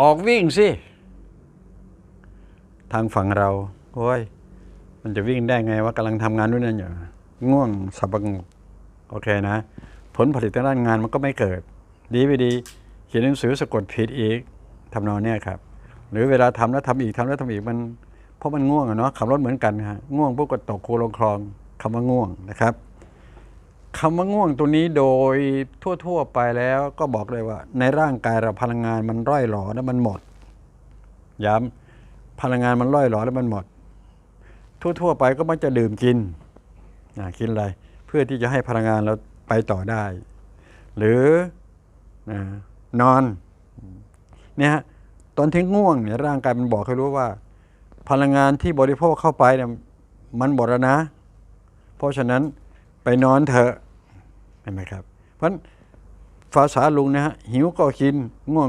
ออกวิ่งสิ ทางฝั่งเรา โอ้ย มันจะวิ่งได้ไงว่ากำลังทำงานด้วยนั่นอยู่ง่วงสับประงกโอเคนะ ผลผลิตทางด้านงานมันก็ไม่เกิด ดีไปดี เขียนหนังสือสะกดผิดอีกทำนองเนี้ยครับ หรือเวลาทำแล้วทำอีกทำแล้วทำอีกมันเพราะมันง่วงอะเนาะขับรถเหมือนกันฮะง่วงปุ๊บก็ตกคูลงคลองคำว่าง่วงนะครับ คำว่าง่วงตัวนี้โดยทั่ว ๆ ไปแล้วก็บอกเลยว่า ในร่างกายเราพลังงานมันร่อยหรอแล้วมันหมด ย้ำพลังงานมันร่อยหรอแล้วมันหมด ทั่ว ๆ ไปก็มักจะดื่มกินนะกินอะไร เพื่อที่จะให้พลังงานเราไปต่อได้ หรือนะนอนเนี่ยตอนที่ง่วงเนี่ยร่างกายมันบอกให้รู้ว่า พลังงานที่บริโภคเข้าไปเนี่ยมันหมดแล้วนะ เพราะฉะนั้นไปนอนเถอะ นไหมครับ เพราะฉะนั้นภาษาลุงนะฮะหิวก็กินง่วง